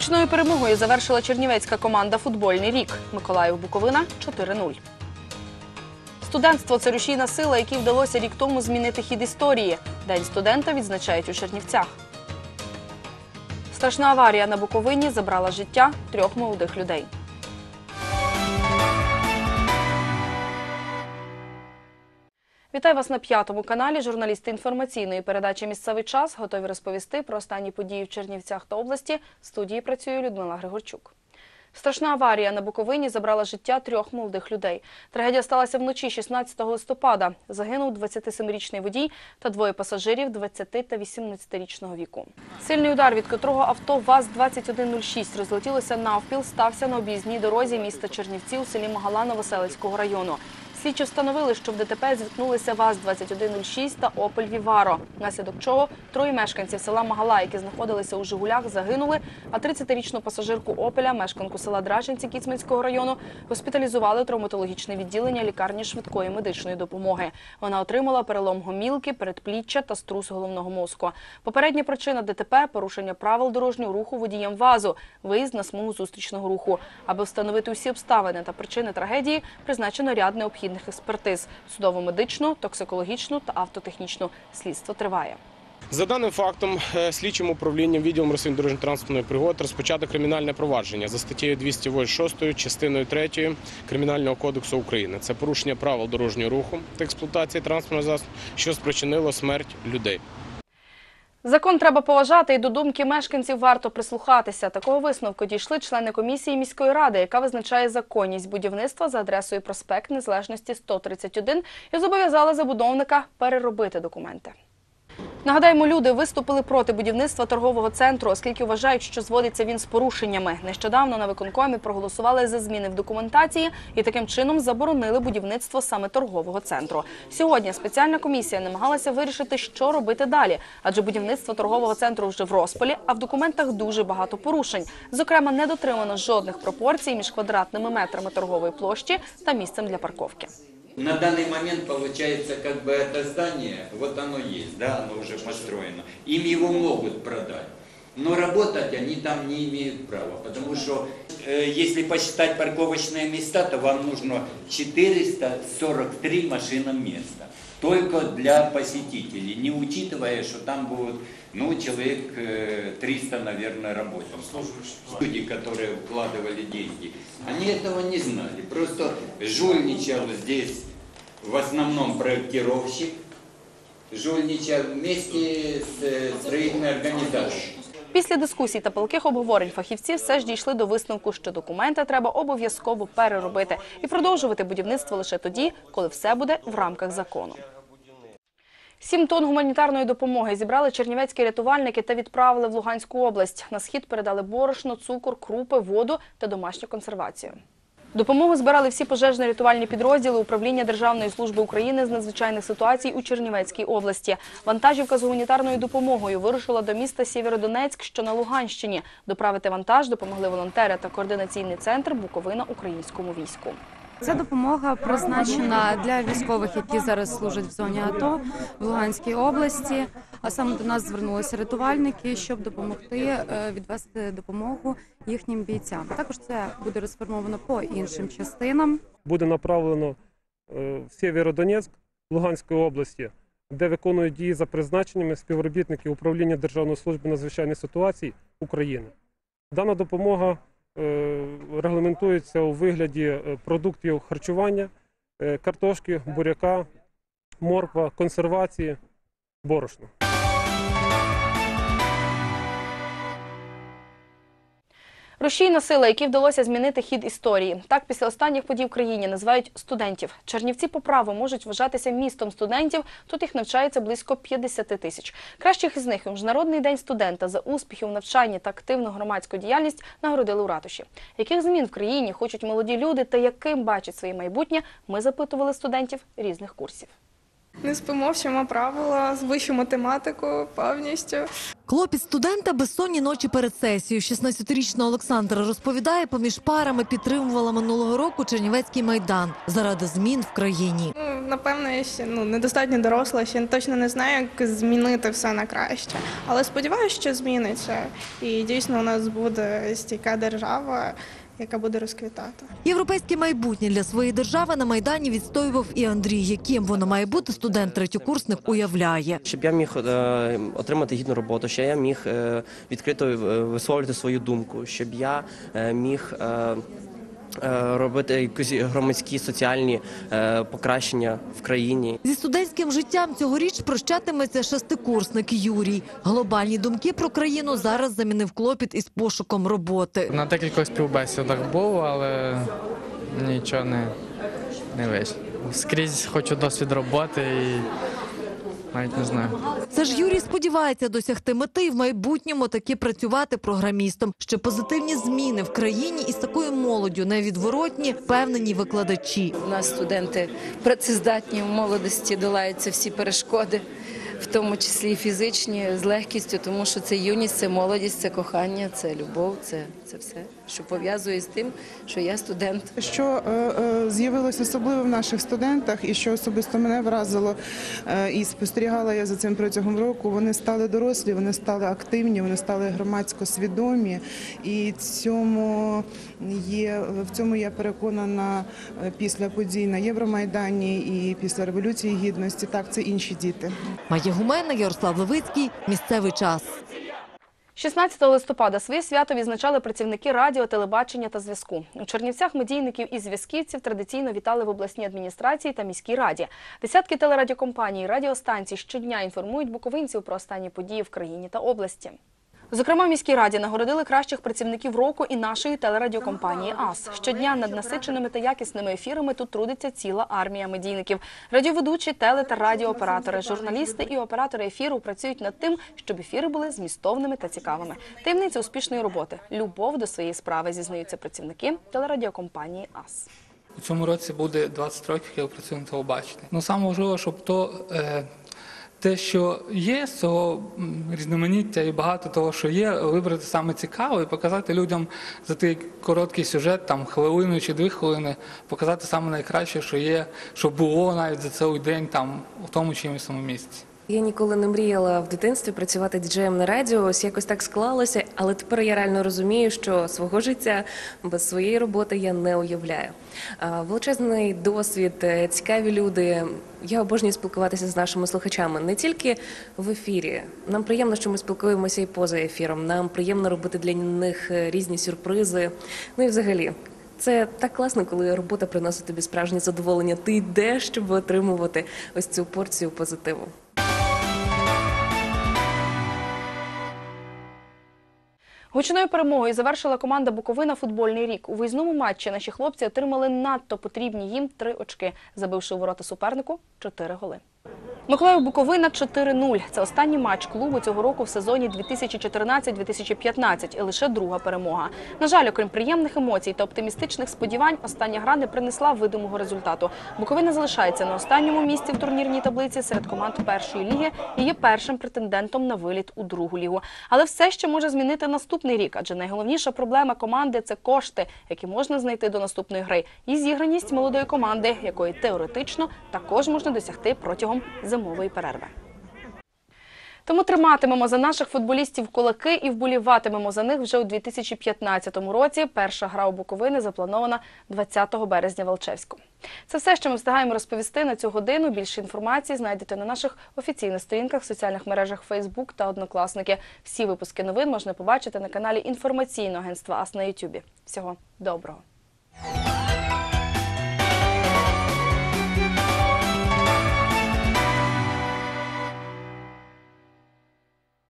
Гучною перемогою завершила чернівецька команда Футбольний рік. Миколаїв Буковина 4-0. Студентство це рушійна сила, якій вдалося рік тому змінити хід історії. День студента відзначають у Чернівцях. Страшна аварія на Буковині забрала життя трьох молодих людей. Вітаю вас на п'ятому каналі. Журналісти інформаційної передачі Місцевий час готові розповісти про останні події в Чернівцях та області. В студії працює Людмила Григорчук. Страшна аварія на Буковині забрала життя трьох молодих людей. Трагедія сталася вночі 16 листопада. Загинув 27-річний водій та двоє пасажирів 20 та 18-річного віку. Сильний удар, від котрого авто ВАЗ-2106 розлетілося навпіл, стався на об'їзній дорозі міста Чернівці у селі Магала Новоселицького району. Слідчі встановили, що в ДТП зіткнулися ВАЗ-2106 та Опель Віваро, внаслідок чого троє мешканців села Магала, які знаходилися у Жигулях, загинули, а 30-річну пасажирку Опеля, мешканку села Драченці Кіцманського району, госпіталізували травматологічне відділення лікарні швидкої медичної допомоги. Вона отримала перелом гомілки, передпліччя та струс головного мозку. Попередня причина ДТП – порушення правил дорожнього руху водієм ВАЗу, виїзд на смугу зустрічного руху. Аби встановити усі обставини та причини трагедії, призначено ряд необхідних експертиз – судово-медичну, токсикологічну та автотехнічну. Слідство триває. За даним фактом, е, слідчим управлінням відділом розслідування дорожньо-транспортної пригод розпочато кримінальне провадження за статтєю 286 частиною 3 Кримінального кодексу України. Це порушення правил дорожнього руху та експлуатації транспортного засобу, що спричинило смерть людей. Закон треба поважати, і до думки мешканців варто прислухатися. Такого висновку дійшли члени комісії міської ради, яка визначає законність будівництва за адресою проспект Незалежності 131 і зобов'язала забудовника переробити документи. Нагадаємо, люди виступили проти будівництва торгового центру, оскільки вважають, що зводиться він з порушеннями. Нещодавно на виконкомі проголосували за зміни в документації і таким чином заборонили будівництво саме торгового центру. Сьогодні спеціальна комісія намагалася вирішити, що робити далі, адже будівництво торгового центру вже в розпалі, а в документах дуже багато порушень. Зокрема, не дотримано жодних пропорцій між квадратними метрами торгової площі та місцем для парковки. На данный момент получается, как бы это здание, вот оно есть, да, оно уже построено. Им его могут продать. Но работать они там не имеют права, потому что э, если посчитать парковочные места, то вам нужно 443 машинам места. Только для посетителей, не учитывая, что там будут, ну, человек э, 300, наверное, работников. Люди, которые вкладывали деньги, они этого не знали. Просто жульничал здесь в основном проектировщик, жульничал вместе с э, строительной организацией. Після дискусій та палких обговорень фахівці все ж дійшли до висновку, що документи треба обов'язково переробити і продовжувати будівництво лише тоді, коли все буде в рамках закону. Сім тонн гуманітарної допомоги зібрали чернівецькі рятувальники та відправили в Луганську область. На схід передали борошно, цукор, крупи, воду та домашню консервацію. Допомогу збирали всі пожежно-рятувальні підрозділи управління Державної служби України з надзвичайних ситуацій у Чернівецькій області. Вантажівка з гуманітарною допомогою вирушила до міста Сєвєродонецьк, що на Луганщині. Доправити вантаж допомогли волонтери та координаційний центр Буковина українському війську. Ця допомога призначена для військових, які зараз служать в зоні АТО в Луганській області. А саме до нас звернулися рятувальники, щоб допомогти е, відвести допомогу їхнім бійцям. Також це буде розформовано по іншим частинам. буде направлено е, в Сєвєродонецьк Луганської області, де виконують дії за призначеннями співробітники управління Державної служби надзвичайних ситуацій України. Дана допомога е, регламентується у вигляді продуктів харчування, картошки, буряка, морква, консервації, борошна. Рушійна сила, якій вдалося змінити хід історії. Так, після останніх подій в країні називають студентів. Чернівці по праву можуть вважатися містом студентів. Тут їх навчається близько 50 тисяч. Кращих із них Міжнародний день студента за успіхи у навчанні та активну громадську діяльність нагородили у ратуші. Яких змін в країні хочуть молоді люди та яким бачать своє майбутнє, ми запитували студентів різних курсів. Не спимо, вчимо правила, вищу математику повністю. Клопіт студента безсонні ночі перед сесією. 16-річна Олександра розповідає, поміж парами підтримувала минулого року Чернівецький майдан заради змін в країні. Ну, напевно, я ще ну, недостатньо доросла, ще точно не знаю, як змінити все на краще. Але сподіваюся, що зміниться. І дійсно у нас буде стійка держава, яка буде розквітати. Європейське майбутнє для своєї держави на майдані відстоював і Андрій. Яким воно має бути, студент третьокурсник уявляє. щоб я міг е, отримати гідну роботу, щоб я міг е, відкрито е, висловлювати свою думку, щоб я е, міг е, робити якісь громадські соціальні е, покращення в країні. Зі студентським життям цьогоріч прощатиметься шестикурсник Юрій. Глобальні думки про країну зараз замінив клопіт із пошуком роботи. На декількох співбесідах був, але нічого не, не вийшло. Скрізь хочу досвід роботи і навіть не знаю. Це ж Юрій сподівається досягти мети і в майбутньому таки працювати програмістом. Що позитивні зміни в країні із такою молоддю невідворотні, впевнені викладачі. У нас студенти працездатні в молодості долаються всі перешкоди, в тому числі і фізичні, з легкістю, тому що це юність, це молодість, це кохання, це любов, це, це все, що пов'язує з тим, що я студент. Що е, е, з'явилось особливо в наших студентах, і що особисто мене вразило, е, і спостерігала я за цим протягом року. Вони стали дорослі, вони стали активні, вони стали громадсько свідомі. І цьому є в цьому я переконана е, після подій на Євромайдані і після революції гідності. Так, це інші діти. Майя Гумена, Ярослав Левицький. Місцевий час. 16 листопада своє свято відзначали працівники радіо, телебачення та зв'язку. У Чернівцях медійників і зв'язківців традиційно вітали в обласній адміністрації та міській раді. Десятки телерадіокомпаній і радіостанцій щодня інформують буковинців про останні події в країні та області. Зокрема, в міській раді нагородили кращих працівників року і нашої телерадіокомпанії АС. Щодня над насиченими та якісними ефірами тут трудиться ціла армія медійників. Радіоведучі, теле та радіооператори, журналісти і оператори ефіру працюють над тим, щоб ефіри були змістовними та цікавими. Таємниця успішної роботи любов до своєї справи зізнаються працівники телерадіокомпанії АС. У цьому році буде 20 років, як я працюю на телебаченні. Ну саме важливо, щоб то е, те, що є, з цього різноманіття і багато того, що є, вибрати саме цікаве і показати людям за той короткий сюжет, там хвилину чи дві хвилини, показати саме найкраще, що є, що було навіть за цей день там у тому чи іншому місці. Я ніколи не мріяла в дитинстві працювати діджеєм на радіо. Ось якось так склалося, але тепер я реально розумію, що свого життя без своєї роботи я не уявляю. Величезний досвід, е, цікаві люди. Я обожнюю спілкуватися з нашими слухачами не тільки в ефірі. Нам приємно, що ми спілкуємося і поза ефіром. Нам приємно робити для них е, різні сюрпризи. Ну і взагалі. Це так класно, коли робота приносить тобі справжнє задоволення. Ти йдеш, щоб отримувати ось цю порцію позитиву. Гучною перемогою завершила команда Буковина футбольний рік. У виїзному матчі наші хлопці отримали надто потрібні їм три очки, забивши у ворота супернику чотири голи. Миколаїв Буковина 4-0. Це останній матч клубу цього року в сезоні 2014-2015 і лише друга перемога. На жаль, окрім приємних емоцій та оптимістичних сподівань, остання гра не принесла видимого результату. Буковина залишається на останньому місці в турнірній таблиці серед команд першої ліги і є першим претендентом на виліт у другу лігу. Але все ще може змінити наступний рік, адже найголовніша проблема команди це кошти, які можна знайти до наступної гри, і зіграність молодої команди, якої теоретично також можна досягти протягом зимової перерви. Тому триматимемо за наших футболістів кулаки і вболіватимемо за них вже у 2015 році. Перша гра у Буковини запланована 20 березня в Алчевську. Це все, що ми встигаємо розповісти на цю годину. Більше інформації знайдете на наших офіційних сторінках соціальних мережах Facebook та Однокласники. Всі випуски новин можна побачити на каналі інформаційного агентства АС на Ютубі. Всього доброго!